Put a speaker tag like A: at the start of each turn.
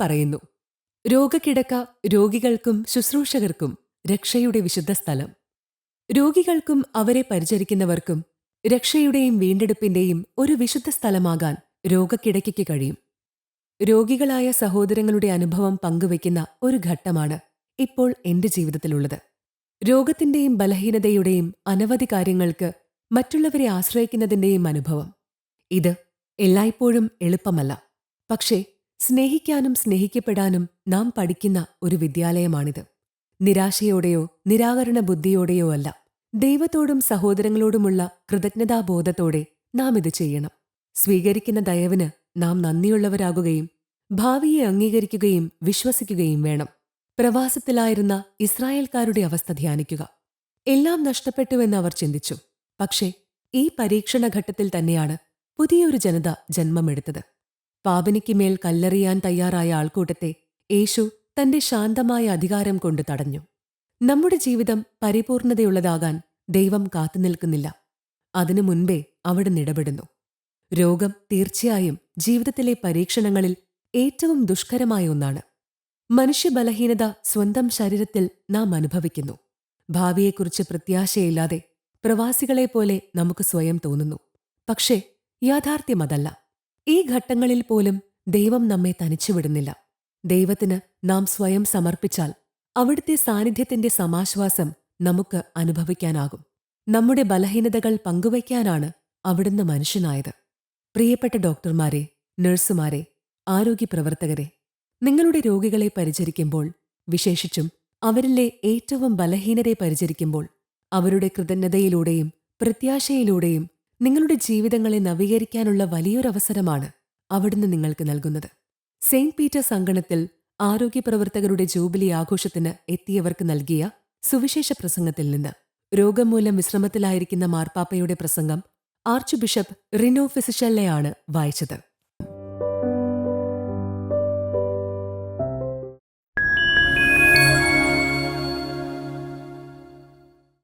A: പറയുന്നു രോഗക്കിടക്ക രോഗികൾക്കും ശുശ്രൂഷകർക്കും രക്ഷയുടെ വിശുദ്ധ സ്ഥലം. രോഗികൾക്കും അവരെ പരിചരിക്കുന്നവർക്കും രക്ഷയുടെയും വീണ്ടെടുപ്പിന്റെയും ഒരു വിശുദ്ധ സ്ഥലമാകാൻ രോഗക്കിടയ്ക്ക് കഴിയും. രോഗികളായ സഹോദരങ്ങളുടെ അനുഭവം പങ്കുവയ്ക്കുന്ന ഒരു ഘട്ടമാണ് ഇപ്പോൾ എന്റെ ജീവിതത്തിലുള്ളത്. രോഗത്തിന്റെയും ബലഹീനതയുടെയും അനവധി കാര്യങ്ങൾക്ക് മറ്റുള്ളവരെ ആശ്രയിക്കുന്നതിന്റെയും അനുഭവം. ഇത് എല്ലായ്പ്പോഴും എളുപ്പമല്ല. പക്ഷേ സ്നേഹിക്കാനും സ്നേഹിക്കപ്പെടാനും നാം പഠിക്കുന്ന ഒരു വിദ്യാലയമാണിത്. നിരാശയോടെയോ നിരാകരണ ബുദ്ധിയോടെയോ അല്ല ദൈവത്തോടും സഹോദരങ്ങളോടുമുള്ള കൃതജ്ഞതാബോധത്തോടെ നാം ഇത് ചെയ്യണം. സ്വീകരിക്കുന്ന ദയവിന് നാം നന്ദിയുള്ളവരാകുകയും ഭാവിയെ അംഗീകരിക്കുകയും വിശ്വസിക്കുകയും വേണം. പ്രവാസത്തിലായിരുന്ന ഇസ്രായേൽക്കാരുടെ അവസ്ഥ ധ്യാനിക്കുക. എല്ലാം നഷ്ടപ്പെട്ടുവെന്ന് അവർ ചിന്തിച്ചു. പക്ഷേ ഈ പരീക്ഷണഘട്ടത്തിൽ തന്നെയാണ് പുതിയൊരു ജനത ജന്മമെടുത്തത്. പാപിനിക്ക് മേൽ കല്ലെറിയാൻ തയ്യാറായ ആൾക്കൂട്ടത്തെ യേശു തന്റെ ശാന്തമായ അധികാരം കൊണ്ട് തടഞ്ഞു. നമ്മുടെ ജീവിതം പരിപൂർണതയുള്ളതാകാൻ ദൈവം കാത്തുനിൽക്കുന്നില്ല അതിനു മുൻപേ അവിടെ നിടപെടുന്നു രോഗം തീർച്ചയായും ജീവിതത്തിലെ പരീക്ഷണങ്ങളിൽ ഏറ്റവും ദുഷ്കരമായ ഒന്നാണ്. മനുഷ്യബലഹീനത സ്വന്തം ശരീരത്തിൽ നാം അനുഭവിക്കുന്നു. ഭാവിയെക്കുറിച്ച് പ്രത്യാശയില്ലാതെ പ്രവാസികളെപ്പോലെ നമുക്ക് സ്വയം തോന്നുന്നു. പക്ഷേ യാഥാർത്ഥ്യമതല്ല. ഈ ഘട്ടങ്ങളിൽ പോലും ദൈവം നമ്മെ തനിച്ചുവിടുന്നില്ല ദൈവത്തിന് നാം സ്വയം സമർപ്പിച്ചാൽ അവിടുത്തെ സാന്നിധ്യത്തിന്റെ സമാശ്വാസം നമുക്ക് അനുഭവിക്കാനാകും. നമ്മുടെ ബലഹീനതകൾ പങ്കുവയ്ക്കാനാണ് അവിടുന്ന് മനുഷ്യനായത്. പ്രിയപ്പെട്ട ഡോക്ടർമാരെ നഴ്സുമാരെ ആരോഗ്യപ്രവർത്തകരെ നിങ്ങളുടെ രോഗികളെ പരിചരിക്കുമ്പോൾ വിശേഷിച്ചും അവരിലെ ഏറ്റവും ബലഹീനരെ പരിചരിക്കുമ്പോൾ അവരുടെ കൃതജ്ഞതയിലൂടെയും പ്രത്യാശയിലൂടെയും നിങ്ങളുടെ ജീവിതങ്ങളെ നവീകരിക്കാനുള്ള വലിയൊരവസരമാണ് അവിടുന്ന് നിങ്ങൾക്ക് നൽകുന്നത്. സെയിന്റ് പീറ്റർ സംഗണത്തിൽ ആരോഗ്യ പ്രവർത്തകരുടെ ജൂബിലി ആഘോഷത്തിന് എത്തിയവർക്ക് നൽകിയ സുവിശേഷ പ്രസംഗത്തിൽ നിന്ന് രോഗം മൂലം വിശ്രമത്തിലായിരിക്കുന്ന മാർപ്പാപ്പയുടെ പ്രസംഗം ആർച്ച് ബിഷപ്പ് റിനോ ഫിസിഷല്ലയാണ് വായിച്ചത്.